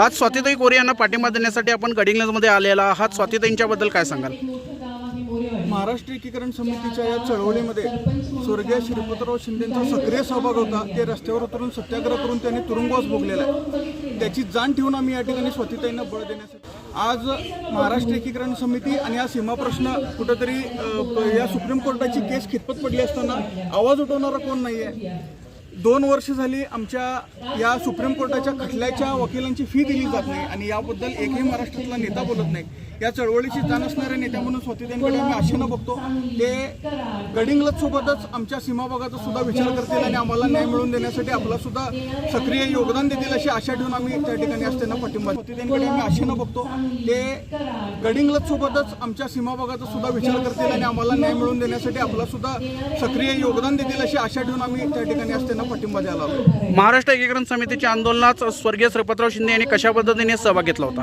आज स्वातीताई कोरे यांना पाठिंबा देण्यासाठी आपण गडिंग्लजमध्ये आलेला आहात. स्वातीताईंच्याबद्दल काय सांगाल? महाराष्ट्र एकीकरण समितीच्या या चळवळीमध्ये स्वर्गीय श्रीपतराव शिंदेचा सक्रिय सहभाग होता. ते रस्त्यावर उतरून सत्याग्रह करून त्यांनी तुरुंगवास भोगलेला आहे. त्याची जाण ठेवून आम्ही या ठिकाणी स्वातीताईंना बळ देण्यासाठी आज महाराष्ट्र एकीकरण समिती आणि हा सीमा प्रश्न कुठंतरी या सुप्रीम कोर्टाची केस खितपत पडली असताना आवाज उठवणारा कोण नाही आहे दोन वर्ष झाली आमच्या या सुप्रीम कोर्टाच्या खटल्याच्या वकिलांची फी दिली जात नाही आणि याबद्दल एकही महाराष्ट्रातला नेता बोलत नाही. या चळवळीची जाण असणाऱ्या नेत्या म्हणून स्वातीताईंकडे आम्ही आशेनं बघतो. ते गडिंगलथसोबतच आमच्या सीमाभागाचा सुद्धा विचार करतील आणि आम्हाला न्याय मिळवून देण्यासाठी आपला सुद्धा सक्रिय योगदान देतील अशी आशा ठेवून आम्ही त्या ठिकाणी असताना पाठिंबा स्वातीताईंकडे आम्ही आशेनं बघतो. ते गडिंगलथसोबतच आमच्या सीमाभागाचा सुद्धा विचार करतील आणि आम्हाला न्याय मिळवून देण्यासाठी आपला सुद्धा सक्रिय योगदान देतील अशी आशा ठेवून आम्ही त्या ठिकाणी असताना पाठिंबा द्यायला आलो महाराष्ट्र एकीकरण समितीच्या आंदोलनात स्वर्गीय श्रीपतराव शिंदे यांनी कशा पद्धतीने सहभाग घेतला होता?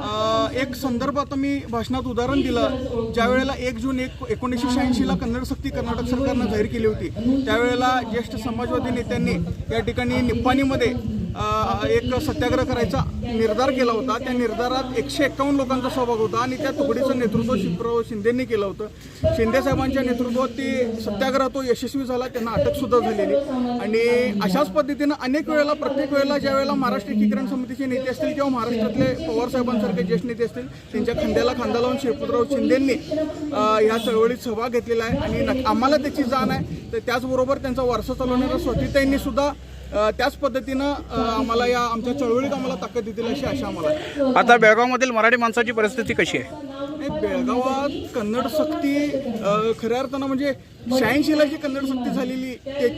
अ, एक संदर्भात मी भाषणात उदाहरण दिलं. ज्या वेळेला एक जून एक एकोणीसशे शहाऐंशीला कन्नड सक्ती कर्नाटक सरकारनं जाहीर केली होती त्यावेळेला ज्येष्ठ समाजवादी नेत्यांनी या ठिकाणी निप्पाणीमध्ये एक सत्याग्रह करायचा निर्धार केला होता. त्या निर्धारात एकशे एक्कावन्न लोकांचा सहभाग होता आणि त्या तुकडीचं नेतृत्व शिवराव शिंदेंनी केलं होतं. शिंदेसाहेबांच्या नेतृत्वात ती सत्याग्रह तो यशस्वी झाला त्यांना अटकसुद्धा झालेली. आणि अशाच पद्धतीनं अनेक वेळेला प्रत्येक वेळेला ज्या वेळेला महाराष्ट्र एकीकरण समितीचे नेते असतील किंवा महाराष्ट्रातले पवारसाहेबांसारखे ज्येष्ठ नेते असतील त्यांच्या खांद्याला खांदा लावून शिवपुतराव शिंदेंनी ह्या या चळवळीत सहभाग घेतलेला आहे. आणि आम्हाला त्याची जाण आहे. तर त्याचबरोबर त्यांचा वारसा चालवणाऱ्या स्वातीताईंनी सुद्धा त्याच पद्धतीनं आम्हाला या आमच्या चळवळीत आम्हाला ताकद देतील अशी आशा आम्हाला आता बेळगावमधील मराठी माणसाची परिस्थिती कशी आहे? बेळगावात कन्नड सक्ती खऱ्या अर्थानं म्हणजे शहाऐंशीला जी कन्नड सक्ती झालेली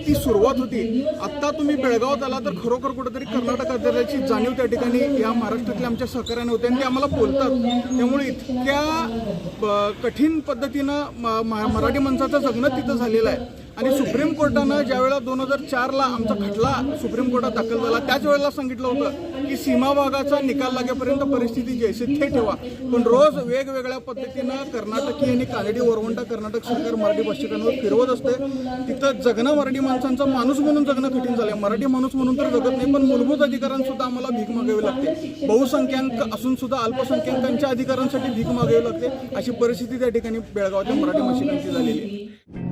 ती सुरुवात होती. आत्ता तुम्ही बेळगावात आला तर खरोखर कुठेतरी कर्नाटकात आदराची जाणीव त्या ठिकाणी या महाराष्ट्रातल्या आमच्या सहकार्याने होते आणि ते आम्हाला बोलतात. त्यामुळे इतक्या कठीण पद्धतीनं मराठी माणसाचं जगणं तिथं झालेलं आहे. आणि सुप्रीम कोर्टानं ज्यावेळेला दोन हजार चारला आमचा खटला सुप्रीम कोर्टात दाखल झाला त्याच वेळेला सांगितलं होतं की सीमा भागाचा निकाल लागेपर्यंत परिस्थिती जैसे थे ठेवा. पण रोज वेगवेगळ्या पद्धतीनं कर्नाटकी आणि कानडी वरवंटा कर्नाटक सरकार मराठी भाषिकांवर फिरवत असते. तिथं जगणं मराठी माणसांचा माणूस म्हणून जगणं कठीण झालंय. मराठी माणूस म्हणून तर जगत नाही पण मूलभूत अधिकारांसुद्धा आम्हाला भीक मागावी लागते. बहुसंख्याक असून सुद्धा अल्पसंख्याकांच्या अधिकारांसाठी भीक मागावी लागते अशी परिस्थिती त्या ठिकाणी बेळगावातील मराठी भाषिकांची झालेली आहे.